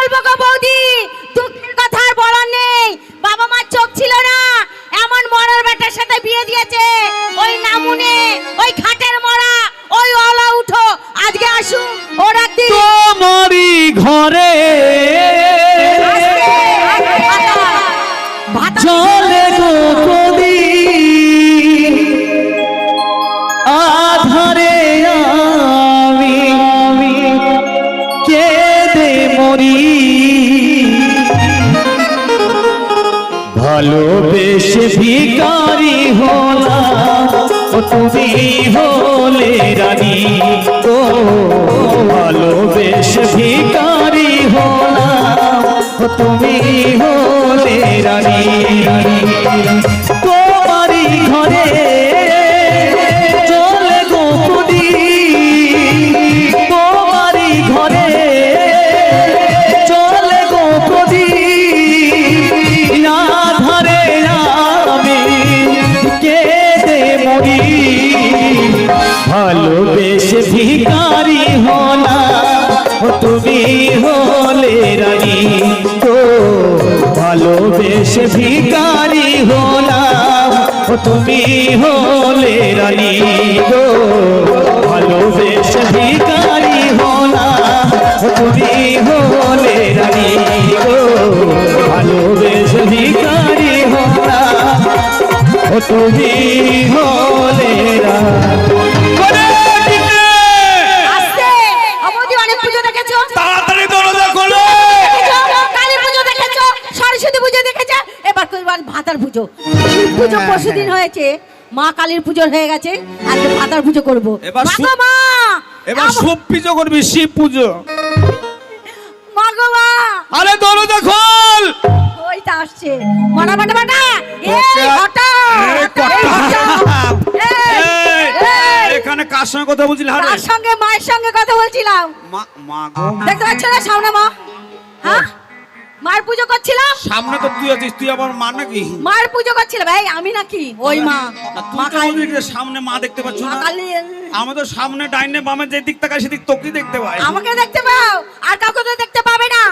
বলব গো বৌদি? দুঃখের কথা আর বলার নেই। বাবা মার চোখ ছিল না। এমন মরার বেটার সাথে বিয়ে দিয়েছে। ওই নামুনে, ওই খাটের মরা, ওই অলা উঠো। আজকে আসুন, ওর তোমারই ঘরে। ভালোবেসে ভিকারি হলা, ও তুমি হলে রানী ও ভালোবেসে ভিকারি হলা, ও তুমি হলে রানী। তোমারই ভালোবেসে ভিকারি হলা তুমি হলে রানী। তো ভালোবেসে ভিকারি হলা তুমি হলে রানী। গো ভালোবেসে ভিকারি ভাতার পুজো। শিব পুজো হ্যাঁ, পরশুদিন হয়েছে। মা কালীর পুজো হয়ে গেছে আজকে ভাতার পুজো করব। এবার মা মা! এবার শিব পুজো করবি শিব পুজো। মা গো মা! আরে দরজা খোল! ওই তো আসছে। মানা মানা মানা এই হটা এখানে কার সঙ্গে কথা বলছিলি? হারে তার সঙ্গে? মায়ের সঙ্গে কথা বলছিলাম। মা মা গো। দেখতে পাচ্ছ না সামনে মা? হ্যাঁ? মায়ের পুজো করছিলাম? সামনে তো তুই আছিস তুই আবার মা নাকি? মায়ের পুজো করছিলাম। ভাই আমি নাকি? ওই মা। মা কালী। সামনে মা দেখতে পাচ্ছ না? কালী। আমি তো সামনে ডাইনে বামে যে দিক তাকাই সেদিক তোকেই দেখতে পাই আমাকে দেখতে পাও? আর কাউকে তো দেখতে পাবে না?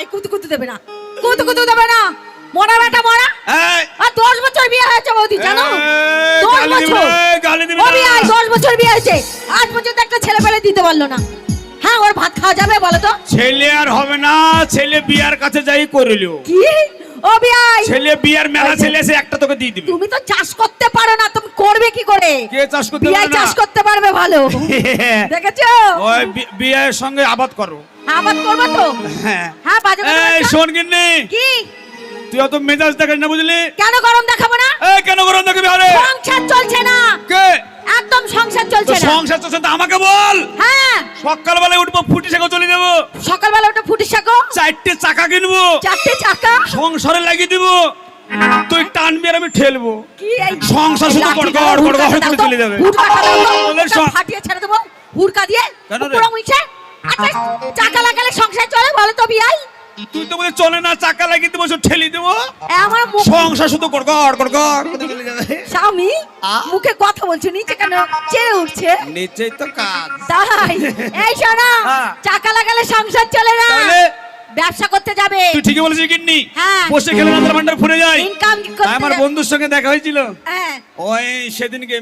এই কুতু কুতু দেবে না। কুতু কুতু দেবে না। মরা বেটা মরা। আর দশ বছর বিয়ে হয়েছে বৌদি জানো? দশ বছর। গালি দিবি না। দশ বছর বিয়ে হয়েছে। আজ পর্যন্ত একটা ছেলে পেলে দিতে পারল না। হ্যাঁ ওর ভাত খাওয়া যাবে বলো তো। ছেলে আর হবে না ছেলে বিয়ার কাছে যাই করিল। কি? ও বিয়াই। ছেলে বিয়ার মেলা ছেলে এসে একটা তোকে দিয়ে দিবে। তুমি তো চাষ করতে পারো না তুমি করবে কি করে? কে চাষ করতে বিয়াই পারে না? চাষ করতে পারবে ভালো। দেখেছ? ওই বিয়ের সঙ্গে আবাদ করো। আবার করব তো? হ্যাঁ। হ্যাঁ বাজে এই? শোন কিন্নি কি? তুই অত মেজাজ দেখাস না বুঝলি? কেন গরম দেখাবো না? এই কেন গরম দেখবি আরে? সংসার চলছে না। কে? একদম সংসার চলছে না। সংসার চলছে তো আমাকে বল। হ্যাঁ। সকালবেলায় উঠবো ফুটি সেকে চলে যাব। সকালবেলা ওটা ফুটি শাকো চারটে চাকা কিনবো। চারটে চাকা? সংসারে লাগিয়ে দিব। তুই টানবি আর আমি ঠেলবো। সংসার শুধু গড়গড় গড়গড় করে চলে যাবে। ফাটিয়ে ছেড়ে দেবো। হুড়কা দিয়ে পুরো মুছে। আচ্ছা চাকা লাগালে সংসার চলে বলো তো বিয়াই। তুই তো বলে চলে না চাকা লাগিয়ে দেবো সব ঠেলি দেবো। আমার সংসার শুধু গড়গড় গড়গড় করে স্বামী মুখে কথা বলছো নিচে কেন চেয়ে উঠছে? নিচেই তো কাজ। তাই? এই শোনা হ্যাঁ। চাকা লাগালে সংসার চলে না। ব্যবসা করতে যাবে। তুই ঠিকই বলেছিস কিন্নি হ্যাঁ। বসে খেলে না ভান্ডার ফুরে যায়। ইনকাম করতে আমার বন্ধুর সঙ্গে দেখা হয়েছিল। হ্যাঁ। ওই সেদিনকে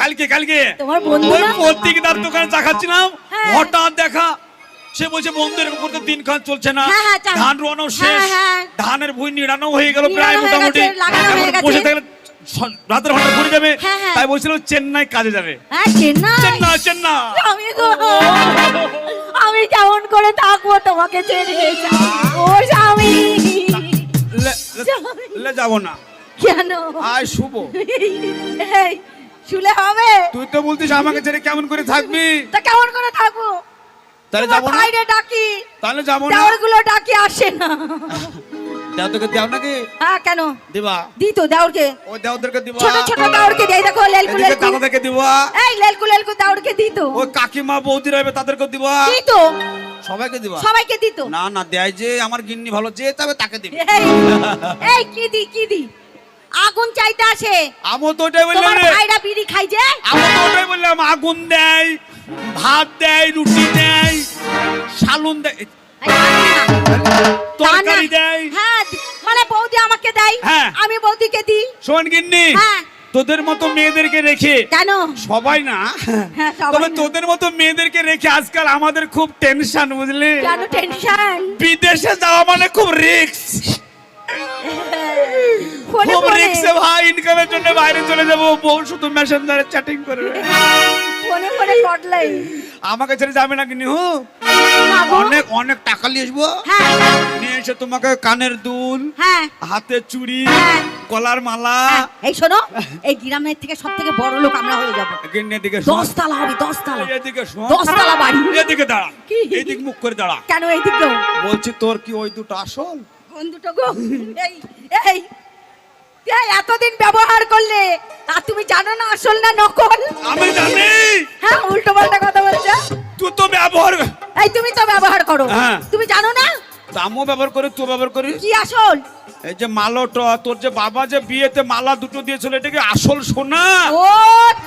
কালকে কালকে। তোমার বন্ধু ওই না? দোকানে চা খাচ্ছিলাম। হঠাৎ দেখা সে বলছে বন্ধু এরকম করতে দিন খান চলছে না। হ্যাঁ, হ্যাঁ, ধান রোয়ানো শেষ। হ্যাঁ, হ্যাঁ। ধানের ভুঁই নিড়ানো হয়ে গেল প্রায় মোটামুটি। বসে থাকলে রাতের ভান্ডার ফুরে যাবে। তাই বলছিল চেন্নাই কাজে যাবে। চেন্নাই। চেন্নাই আমি গো আমি কেমন করে থাকব তোমাকে ছেড়ে ও স্বামী। লে- যাব না। কেন? আয় শুভ শুলে হবে? তুই তো বলতিস আমাকে ছেড়ে কেমন করে থাকবি? তা কেমন করে থাকব? তাহলে যাব না? বাইরে ডাকি। তাহলে যাব না? দেওয়ারগুলো ডাকি আসে না। দেও তোকে দেও নাকি? হ্যাঁ কেন? দিবা? দি তো দেওরকে। ও দেওদেরকে দিবা। ছোট ছোট দেওরকে দেই দেখো লেলকু লেলকু। দাদাদেরকে দিবা। এই লেলকু লেলকু দেওরকে দি তো। ওই কাকিমা বৌদি রবে তাদেরকে দিবা। দি তো। সবাইকে দিবা? সবাইকে দি তো। না না দেয় যে আমার গিন্নি ভালো যে তবে তাকে দিবে। এই কি দি কি দি? আগুন চাইতে আসে। আমও তো ওটাই বললাম তোমার ভাইরা বিড়ি খাই যে। আমও তো ওটাই বললাম আগুন দেয় ভাত দেয় রুটি দেয় সালুন দেয়। তরকারি দেয়। হ্যাঁ মানে বৌদি আমাকে দেয় হ্যাঁ। আমি বৌদিকে দিই। শোন গিন্নি হ্যাঁ। তোদের মতো মেয়েদেরকে রেখে কেন সবাই না হ্যাঁ, তবে তোদের মতো মেয়েদেরকে রেখে আজকাল আমাদের খুব টেনশন বুঝলি? কেন টেনশন বিদেশে যাওয়া মানে খুব রিস্ক ফোনে খুব ফোনে। রিস্কে ভাই ইনকামের জন্য বাইরে চলে যাব। বউ শুধু মেসেঞ্জারে চ্যাটিং করবে ফোনে ফোনে কটলাই আমাকে ছেড়ে যাবে না কিন্তু অনেক অনেক টাকা নিয়ে আসব। হ্যাঁ। নিয়ে এসে তোমাকে কানের দুল হ্যাঁ। হাতে চুড়ি হ্যাঁ। গলার মালা। হ্যাঁ, এই শোনো এই গ্রামের থেকে সব থেকে বড় লোক আমরা হয়ে যাব। এদিকে। দশতলা হবে দশতলা। এদিকে। দশতলা বাড়ি। এদিকে দাঁড়া? এদিক মুখ করে দাঁড়া। কেন এই দিক বলছি তোর কি ওই দুটো আসল? কোন দুটো গো? এই এই। এতদিন ব্যবহার করলে আর তুমি জানো না আসল না নকল? আমি জানি। হ্যাঁ উল্টো পাল্টা কথা বলছো। তুই তো ব্যবহার এই তুমি তো ব্যবহার করো। হ্যাঁ। তুমি জানো না? দামও ব্যবহার করি তুই ব্যবহার করিস কি আসল? এই যে মালোটা তোর যে বাবা যে বিয়েতে মালা দুটো দিয়েছিল এটা কি আসল সোনা? ও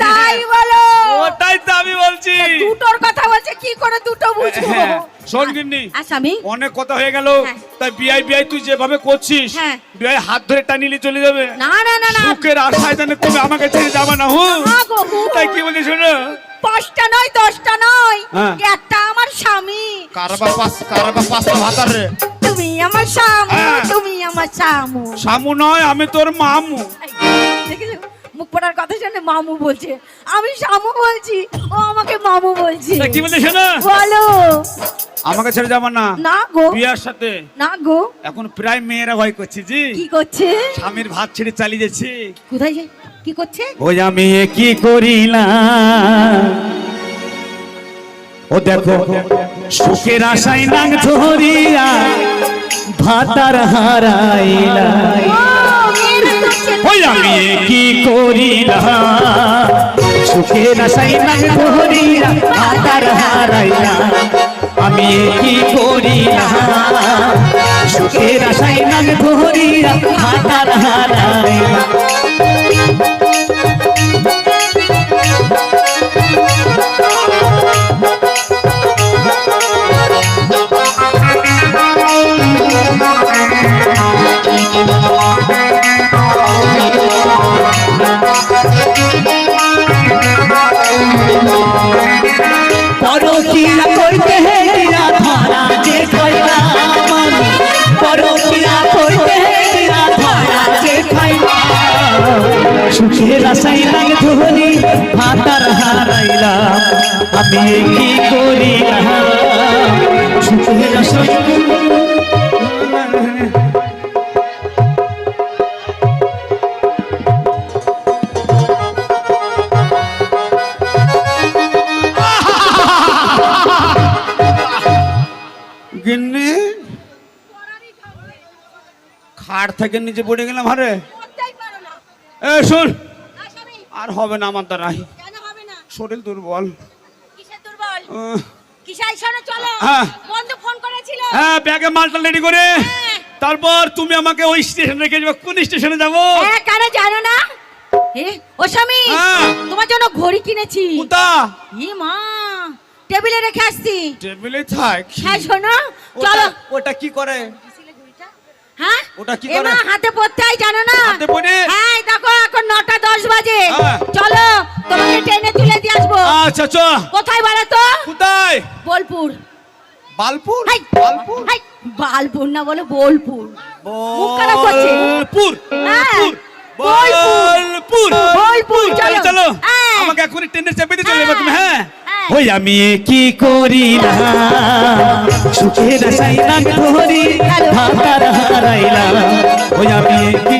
তাই বলো। ওটাই তো আমি বলছি। দুটোর কথা বলছে কি করে দুটো বুঝব? হ্যাঁ, শোন গিন্নি। আর অনেক কথা হয়ে গেল। হ্যাঁ। তাই বিয়াই বিয়াই তুই যেভাবে করছিস হ্যাঁ। হাত ধরে টানিলে চলে যাবে। না না না না। সুখের আশায় জানে তুমি আমাকে ছেড়ে যাবে না হু। তাই কি বলছিস শোনো? পাঁচটা নয় দশটা নয়। হ্যাঁ। একটা আমার স্বামী। কারবা পাস কারবা পাস ভাতার তুমি আমার স্বামী। তুমি আমার স্বামী। নয় আমি তোর মামু। মুখ পড়ার কথা শুনে মামু বলছে। আমি শামু বলছি ও আমাকে মামু বলছে। কি শোনো? বলো। আমাকে ছেড়ে যাবে না। না গো। বিয়ার সাথে। না গো। এখন প্রায় মেয়েরা ভয় করছে জি। কি করছে? স্বামীর ভাত ছেড়ে চালিয়ে যাচ্ছে। কোথায় যায়? কি করছে? ওই আমি কি করিলাম? ও দেখো সুখের আশায় নাং ধরিয়া ভাতার হারাইলা। ওই আমি কি করিলাম? সুখের আশায় নাং ধরিয়া ভাতার হারাইলা আমি কি করিলাম সুখের আশায় নাং ধরিয়া পরকিয়া লাগ ধরি ভাতার হারাইলাম আমি কি গিন্নি খাট থেকে নিচে পড়ে গেলাম আরে। এ শোন। আর হবে না আমার দ্বারাই। শরীর দুর্বল। হ্যাঁ। হ্যাঁ ব্যাগে মালটা রেডি করে। হ্যাঁ। তারপর তুমি আমাকে ওই স্টেশন রেখে যাবে। কোন স্টেশনে যাব? হ্যাঁ, কেন জানো না? ও স্বামী। তোমার জন্য ঘড়ি কিনেছি। কোথা ই মা টেবিলে রেখে আসছি। টেবিলে থাক। হ্যাঁ শোনো চলো। ওটা কি করে? হ্যাঁ? ওটা কি এ করে? হাতে পড়তে জানো না? হাতে পড়ে? হ্যাঁ দেখো এখন নটা দশ বাজে। হ্যাঁ। চলো তোমাকে ট্রেনে তুলে দিয়ে আসব। আচ্ছা চ। কোথায় বলো তো? কোথায়? বোলপুর। বালপুর? বালপুর? বালপুর না বলো বোলপুর। চলো। চলো। আমাকে এখনই চাপে দিয়ে চলে যাবে তুমি হ্যাঁ। ওই আমি কি সুখের নাগ ধরি হারাইলাম। ওই আমি একটি